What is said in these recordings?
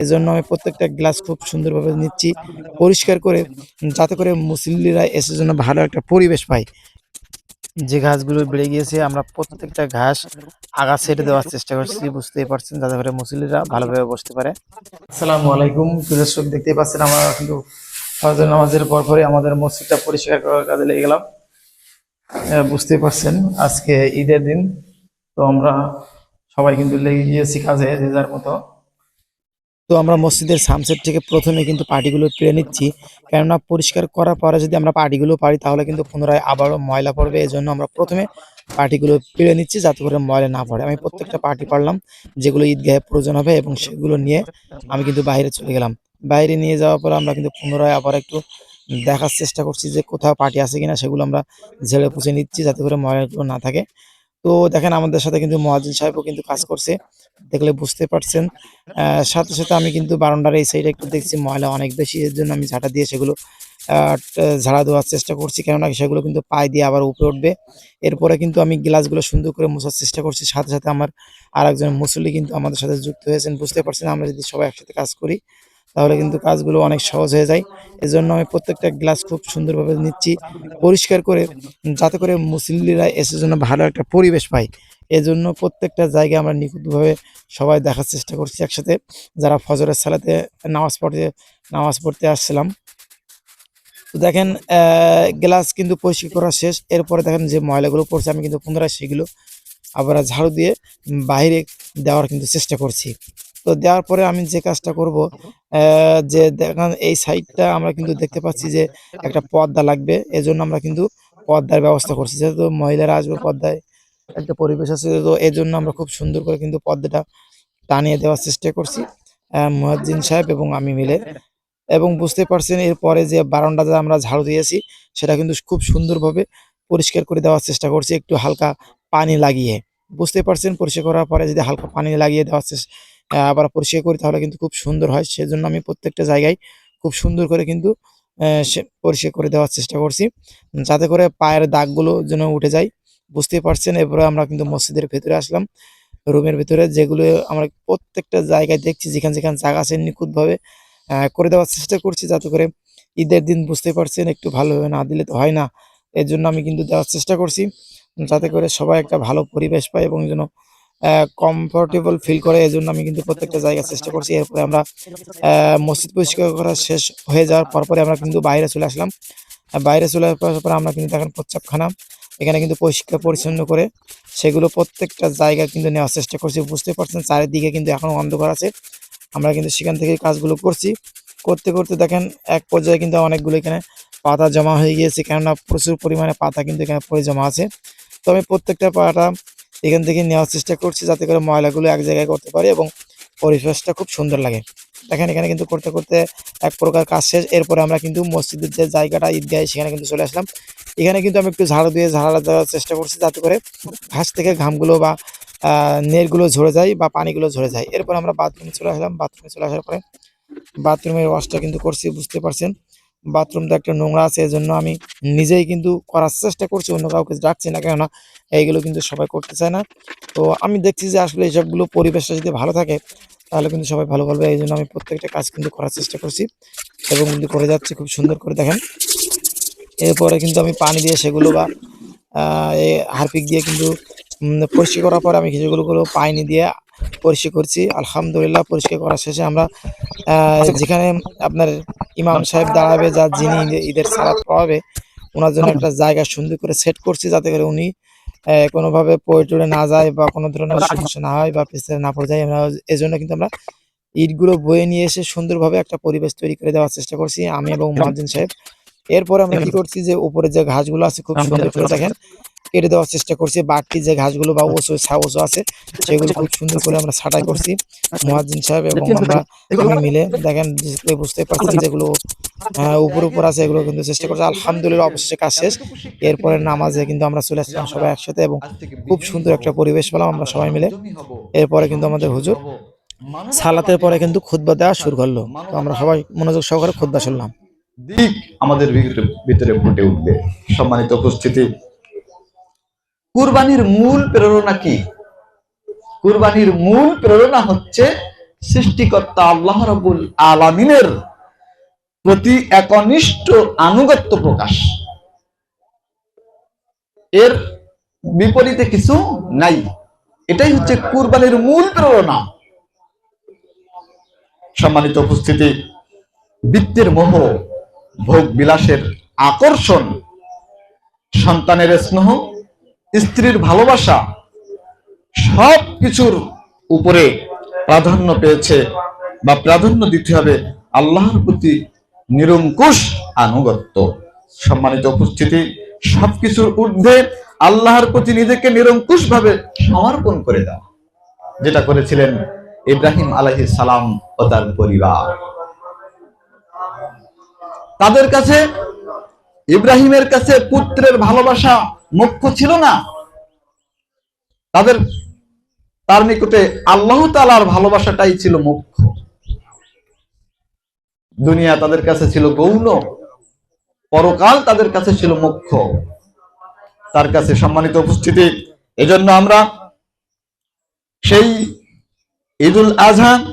এজন্য আমি প্রত্যেকটা গ্লাস খুব সুন্দরভাবে নিচ্ছি পরিষ্কার করে যাতে করে মুসল্লিরা এসে জন্য ভালো একটা পরিবেশ পায়। যে ঘাসগুলো বেড়ে গিয়েছে আমরা প্রত্যেকটা ঘাস আগা সেটে দেওয়ার চেষ্টা করছি বুঝতেই পারছেন যাতে করে মুসল্লিরা ভালোভাবে বসতে পারে। আসসালামু আলাইকুম দর্শক দেখতেই পাচ্ছেন আমরা কিন্তু ফজর নামাজের পর পরে আমাদের মসজিদটা পরিষ্কার করার কাজে লেগে গেলাম। আহ, বুঝতেই পারছেন আজকে ঈদের দিন তো আমরা সবাই কিন্তু লেগে গিয়েছি কাজে যে যার মতো। তো আমরা মসজিদের সামসেট থেকে প্রথমে কিন্তু পার্টিগুলো পেরে নিচ্ছি। কেননা পরিষ্কার করার পরে যদি আমরা পার্টিগুলো পারি, তাহলে কিন্তু পুনরায় আবারও ময়লা পড়বে। এই জন্য আমরা প্রথমে পার্টিগুলো পেরে নিচ্ছি যাতে করে ময়লা না পড়ে। আমি প্রত্যেকটা পার্টি পারলাম যেগুলো ঈদগাহে প্রয়োজন হবে এবং সেগুলো নিয়ে আমি কিন্তু বাইরে চলে গেলাম। বাইরে নিয়ে যাওয়ার পর আমরা কিন্তু পুনরায় আবার একটু দেখার চেষ্টা করছি যে কোথাও পার্টি আছে কিনা, সেগুলো আমরা ঝেড়ে পুছে নিচ্ছি যাতে করে ময়লাগুলো না থাকে। তো দেখেন আমাদের সাথে কিন্তু মহাজিন সাহেবও কিন্তু কাজ করছে, দেখলে বুঝতে পারছেন। সাথে সাথে আমি কিন্তু বারান্দার এই সাইডে একটু দেখছি ময়লা অনেক বেশি, এর জন্য আমি ঝাঁটা দিয়ে সেগুলো ঝাড়া দেওয়ার চেষ্টা করছি। কেননা সেগুলো কিন্তু পায়ে দিয়ে আবার উপরে উঠবে। এরপরে কিন্তু আমি গ্লাসগুলো সুন্দর করে মোছার চেষ্টা করছি। সাথে সাথে আমার আর একজন মুসল্লি কিন্তু আমাদের সাথে যুক্ত হয়েছেন। বুঝতে পারছেন আমরা যদি সবাই একসাথে কাজ করি তাহলে কিন্তু কাজগুলো অনেক সহজ হয়ে যায়। এজন্য আমি প্রত্যেকটা গ্লাস খুব সুন্দরভাবে নিচ্ছি, পরিষ্কার করে, যাতে করে মুসল্লিরা এসে জন্য ভালো একটা পরিবেশ পায়। এজন্য প্রত্যেকটা জায়গায় আমরা নিখুঁতভাবে সবাই দেখার চেষ্টা করছি একসাথে। যারা ফজরের সালাতে নামাজ পড়তে নামাজ পড়তে আসছিলাম। তো দেখেন গ্লাস কিন্তু পরিষ্কার করা শেষ। এরপরে দেখেন যে ময়লাগুলো পড়ছে, আমি কিন্তু পুনরায় সেগুলো আবার ঝাড়ু দিয়ে বাইরে দেওয়ার কিন্তু চেষ্টা করছি। তো দেওয়ার পরে আমি যে কাজটা করব আহ, যে দেখেন এই সাইডটা আমরা কিন্তু দেখতে পাচ্ছি যে একটা পর্দা লাগবে। এজন্য আমরা কিন্তু পর্দার ব্যবস্থা করছি। যেহেতু মহিলারা আসবে পর্দায় একটা পরিবেশ আছে তো এই জন্য আমরা খুব সুন্দর করে কিন্তু পর্দাটা টানিয়ে দেওয়ার চেষ্টা করছি মহাজিন সাহেব এবং আমি মিলে। এবং বুঝতে পারছেন এরপরে যে বারান্দাতে আমরা ঝাড়ু দিয়েছি সেটা কিন্তু খুব সুন্দরভাবে পরিষ্কার করে দেওয়ার চেষ্টা করছি একটু হালকা পানি লাগিয়ে। বুঝতে পারছেন পরিষ্কার করার পরে যদি হালকা পানি লাগিয়ে দেওয়ার চেষ্টা আবার পরিষ্কার করি তাহলে কিন্তু খুব সুন্দর হয়। সেজন্য আমি প্রত্যেকটা জায়গায় খুব সুন্দর করে কিন্তু সে পরিষ্কার করে দেওয়ার চেষ্টা করছি। যাতে করে পায়ের দাগগুলো যেন উঠে যায়। বুঝতেই পারছেন? এরপরে আমরা কিন্তু মসজিদের ভেতরে আসলাম। রুমের ভেতরে যেগুলো আমরা প্রত্যেকটা জায়গায় দেখছি, যেখানে যেখানে জায়গা আছে নিখুঁতভাবে করে দেওয়ার চেষ্টা করছি যাতে করে ঈদের দিন বুঝতে পারছেন, একটু ভালোভাবে না দিলে তো হয় না। এর জন্য আমি কিন্তু দেওয়ার চেষ্টা করছি। যাতে করে সবাই একটা ভালো পরিবেশ পায় এবং যেন কমফোর্টেবল ফিল করে এই জন্য আমি কিন্তু প্রত্যেকটা জায়গায় চেষ্টা করছি। এরপরে আমরা মসজিদ পরিষ্কার করা শেষ হয়ে যাওয়ার পরপরে আমরা কিন্তু বাইরে চলে আসলাম। বাইরে চলে আসার পরে আমরা কিন্তু দেখেন প্রচ্ছাপখানা এখানে কিন্তু পরিষ্কার পরিচ্ছন্ন করে সেগুলো প্রত্যেকটা জায়গা কিন্তু নেওয়ার চেষ্টা করছি। বুঝতে পারছেন, চারিদিকে কিন্তু এখনও অন্ধকার আছে। আমরা কিন্তু সেখান থেকে কাজগুলো করছি। করতে করতে দেখেন এক পর্যায়ে কিন্তু অনেকগুলো এখানে পাতা জমা হয়ে গিয়েছে, কেননা প্রচুর পরিমাণে পাতা কিন্তু এখানে পড়ে জমা আছে। তো আমি প্রত্যেকটা পাতা এখান থেকে নেওয়ার চেষ্টা করছি যাতে করে ময়লাগুলো এক জায়গায় করতে পারি এবং পরিবেশটা খুব সুন্দর লাগে। দেখেন, এখানে কিন্তু করতে করতে এক প্রকার কাজ শেষ। এরপরে আমরা কিন্তু মসজিদের যে জায়গাটা ঈদ ঈদগাহে, সেখানে কিন্তু চলে আসলাম। এখানে কিন্তু আমি একটু ঝাড়ু দিয়ে ঝাড়া দেওয়ার চেষ্টা করছি যাতে করে ঘাস থেকে ঘামগুলো বা নেরগুলো ঝরে যায় বা পানিগুলো ঝরে যায়। এরপর আমরা বাথরুমে চলে আসলাম। বাথরুমে চলে আসার পরে বাথরুমের ওয়াশটা কিন্তু করছি, বুঝতে পারছেন। বাথরুমটা একটা নোংরা আছে, এজন্য আমি নিজেই কিন্তু করার চেষ্টা করছি, অন্য কাউকে ডাকছি না কেননা এইগুলো কিন্তু সবাই করতে চায় না। তো আমি দেখছি যে আসলে এইসবগুলো পরিবেশটা যদি ভালো থাকে, তাহলে কিন্তু সবাই ভালো বলবে এই জন্য আমি প্রত্যেকটা কাজ কিন্তু করার চেষ্টা করছি এবং কিন্তু করে যাচ্ছি খুব সুন্দর করে, দেখেন। এরপরে কিন্তু আমি পানি দিয়ে সেগুলো বা হারপিক দিয়ে কিন্তু পরিষ্কার করার পরে আমি সেগুলো গুলো পানি দিয়ে পরিষ্কার করছি। আলহামদুলিল্লাহ, পরিষ্কার করা শেষে আমরা যেখানে আপনার ইমাম সাহেব দাঁড়াবে যা যিনি ঈদের সালাদ পড়াবে ওনার জন্য একটা জায়গা সুন্দর করে সেট করছি যাতে করে উনি কোনোভাবে পড়ে টড়ে না যায় বা কোনো ধরনের সমস্যা না হয় বা পিছনে না পড়ে যায়। আমরা এই জন্য কিন্তু আমরা ইটগুলো বয়ে নিয়ে এসে সুন্দরভাবে একটা পরিবেশ তৈরি করে দেওয়ার চেষ্টা করছি আমি এবং মহাজিন সাহেব। এরপরে আমরা কি করছি যে উপরে যে ঘাসগুলো আছে খুব সুন্দর করে দেখেন। কেটে দেওয়ার চেষ্টা করছি। বাড়তি যে ঘাসগুলো বা ওসো ছাওসো আছে সেগুলো খুব সুন্দর করে আমরা ছাটাই করছি। মহাজিন সাহেব এবং আমরা আমি মিলে দেখেন বুঝতে পারছি যেগুলো আহ, উপর উপর আছে এগুলো কিন্তু চেষ্টা করছি। আলহামদুলিল্লাহ অবশ্যই কাজ শেষ। এরপরে নামাজে কিন্তু আমরা চলে আসলাম সবাই একসাথে এবং খুব সুন্দর একটা পরিবেশ পেলাম আমরা সবাই মিলে। এরপরে কিন্তু আমাদের হুজুর সালাতের পরে কিন্তু খুতবা দেওয়া শুরু করল। তো আমরা সবাই মনোযোগ সহকারে খুতবা শুনলাম। দিক আমাদের ভিতরে ভিতরে ফুটে উঠবে। সম্মানিত উপস্থিতি কুরবানির মূল প্রেরণা কি? কুরবানির মূল প্রেরণা হচ্ছে সৃষ্টিকর্তা আল্লাহ রবুল আলামিনের প্রতি একনিষ্ঠ আনুগত্য প্রকাশ। এর বিপরীতে কিছু নাই। এটাই হচ্ছে কুরবানির মূল প্রেরণা। সম্মানিত উপস্থিতি, বৃত্তের মোহ ভোগ বিলাসের আকর্ষণ, সন্তানের স্নেহ স্ত্রীর ভালোবাসা সব কিছুর উপরে প্রাধান্য পেয়েছে বা প্রাধান্য দিতে হবে আল্লাহর প্রতি নিরঙ্কুশ আনুগত্য। সম্মানিত উপস্থিতি, সবকিছুর ঊর্ধ্বে আল্লাহর প্রতি নিজেকে নিরঙ্কুশ ভাবে সমর্পণ করে দেওয়া যেটা করেছিলেন ইব্রাহিম আলহি সালাম ও তার পরিবার। তাদের কাছে, ইব্রাহিমের কাছে পুত্রের ভালোবাসা মুখ্য ছিল না। তাদের, তার নিকটে আল্লাহ তালার ভালোবাসাটাই ছিল মুখ্য। দুনিয়া তাদের কাছে ছিল গৌণ। পরকাল তাদের কাছে ছিল মুখ্য। তার কাছে সম্মানিত উপস্থিতি। এজন্য আমরা সেই ঈদুল আজহা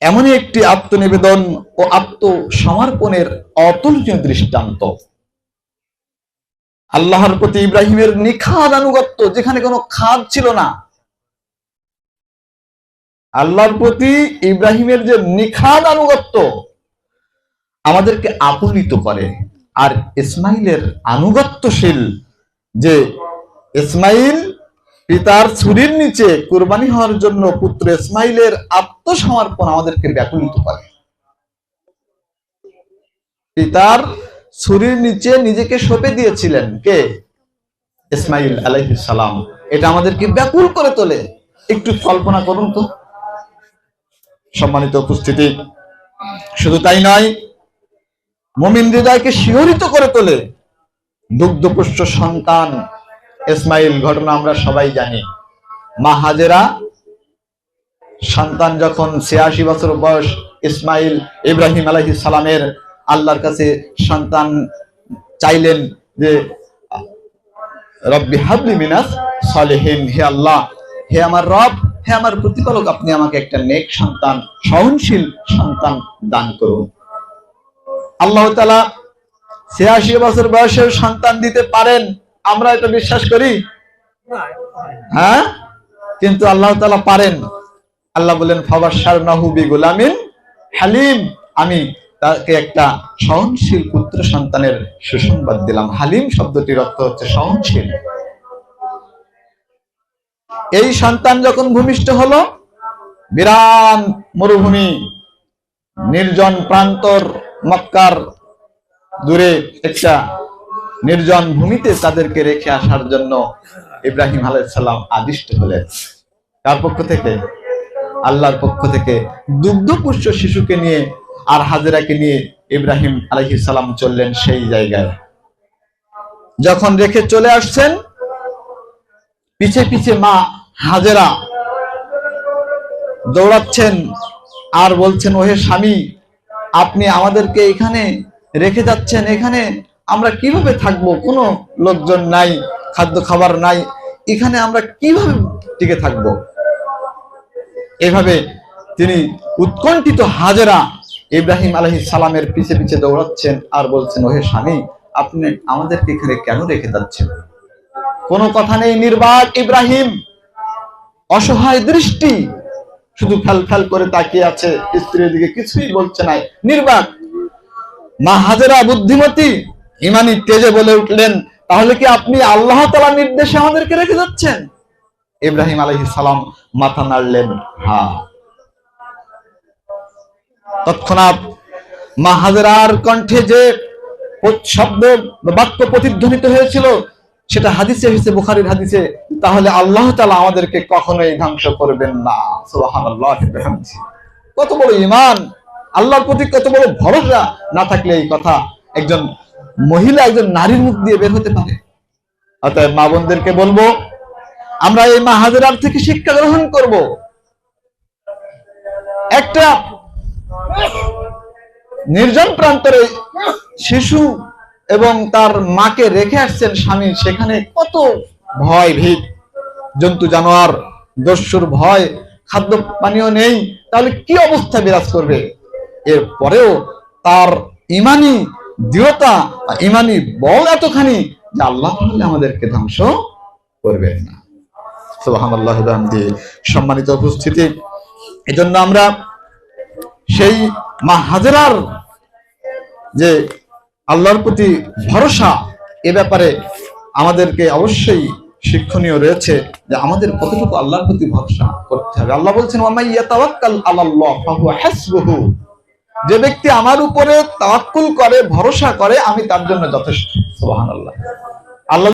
এমনই একটি আত্মনিবেদন ও আত্মসমর্পণের অতুলনীয় দৃষ্টান্ত। আল্লাহর প্রতি ইব্রাহিমের নিখাদ আনুগত্য, যেখানে কোনো খাদ ছিল না। আল্লাহর প্রতি ইব্রাহিমের যে নিখাদ আনুগত্য আমাদেরকে আপ্লুত করে। আর ইসমাইলের আনুগত্যশীল যে ইসমাইল পিতার ছুরির নিচে কুরবানি হওয়ার জন্য পুত্র ইসমাইলের আত্মসমর্পণ আমাদেরকে ব্যাকুলিত করে। পিতার ছুরির নিচে নিজেকে সঁপে দিয়েছিলেন কে? ইসমাইল সালাম। এটা আমাদেরকে ব্যাকুল করে তোলে। একটু কল্পনা করুন তো। সম্মানিত উপস্থিতি। শুধু তাই নয়, মুমিন হৃদয়কে শিহরিত করে তোলে। দুগ্ধপুষ্ট সন্তান। ইসমাইল ঘটনা আমরা সবাই জানি। মা হাজেরা সন্তান যখন ছিয়াশি বছর বয়স ইসমাইল ইব্রাহিম আলাইহিস সালামের আল্লাহর কাছে সন্তান চাইলেন যে, রব্বি হাবলি মিনাস সালেহিন, হে আল্লাহ, হে আমার রব, হে আমার প্রতিপালক, আপনি আমাকে একটা নেক সন্তান, সহনশীল সন্তান দান করুন। আল্লাহ তালা ছিয়াশি বছর বয়সের সন্তান দিতে পারেন, আমরা এটা বিশ্বাস করি? হ্যাঁ? কিন্তু আল্লাহ তালা পারেন। আল্লাহ বলেন ফাবাসার নাহুবি গোলামিন হালিম। আমি তাকে একটা সহনশীল পুত্র সন্তানের সুসংবাদ দিলাম। হালিম শব্দটির অর্থ হচ্ছে সহনশীল। এই সন্তান যখন ভূমিষ্ঠ হলো বিরান মরুভূমি, নির্জন প্রান্তর মক্কার দূরে একটা নির্জন ভূমিতে তাদেরকে রেখে আসার জন্য ইব্রাহিম আলাইসাল্লাম আদিষ্ট হলেন। তার পক্ষ থেকে, আল্লাহর পক্ষ থেকে দুগ্ধপুষ্ট শিশুকে নিয়ে আর হাজেরাকে নিয়ে ইব্রাহিম সালাম চললেন সেই জায়গায়। যখন রেখে চলে আসছেন, পিছে পিছে মা হাজেরা দৌড়াচ্ছেন আর বলছেন, ওহে স্বামী, আপনি আমাদেরকে এখানে রেখে যাচ্ছেন, এখানে আমরা কীভাবে থাকব? কোনো লোকজন নাই, খাদ্য খাবার নাই, এখানে আমরা কীভাবে টিকে থাকব? এভাবে তিনি উৎকণ্ঠিত হাজেরা ইব্রাহিম আলহি সালামের পিছে পিছে দৌড়াচ্ছেন আর বলছেন, ওহে স্বামী, আপনি আমাদেরকে এখানে কেন রেখে যাচ্ছেন? কোনো কথা নেই, নির্বাক ইব্রাহিম। অসহায় দৃষ্টি। শুধু ফেল করে তাকিয়ে আছে, স্ত্রীর দিকে কিছুই বলছে নাই। নির্বাক, মা হাজেরা বুদ্ধিমতী, ইমানি তেজে বলে উঠলেন, তাহলে কি আপনি আল্লাহ তালা নির্দেশে আমাদেরকে রেখে যাচ্ছেন? ইব্রাহিম আলহি সালাম মাথা নাড়লেন হা তৎক্ষণাৎ মা হাজেরার কণ্ঠে যে শব্দ বাক্য প্রতিধ্বনিত হয়েছিল, সেটা হাদিসে হয়েছে, বুখারির হাদিসে, তাহলে আল্লাহ তালা আমাদেরকে কখনোই ধ্বংস করবেন না। কত বড় ইমান আল্লাহর প্রতি কত বড় ভরসা না থাকলে এই কথা একজন মহিলা, একজন নারীর মুখ দিয়ে বের হতে পারে। অতএব মা বোনদেরকে বলব, আমরা এই মা হাজেরার থেকে শিক্ষা গ্রহণ করব। একটা নির্জন প্রান্তরে শিশু এবং তার মাকে রেখে আসছেন স্বামী, সেখানে কত ভয়, ভীত। জন্তু, জানোয়ার, দস্যুর ভয়, খাদ্য পানীয় নেই, তাহলে কি অবস্থা বিরাজ করবে? এর পরেও তার ইমানি দৃঢ়তা ইমানি বল এতখানি যে আল্লাহ আমাদেরকে ধ্বংস করবেন না। সুবহানাল্লাহ বিহামদিহি। সম্মানিত উপস্থিতি। এজন্য আমরা সেই মা হাজেরার যে আল্লাহর প্রতি ভরসা, এ ব্যাপারে আমাদেরকে অবশ্যই শিক্ষণীয় রয়েছে যে আমাদের কতটুকু আল্লাহর প্রতি ভরসা করতে হবে। আল্লাহ বলছেন যে ব্যক্তি আমার উপরে তাওয়াক্কুল করে, ভরসা করে, আমি তার জন্য যথেষ্ট। সুবহানাল্লাহ। আল্লাহ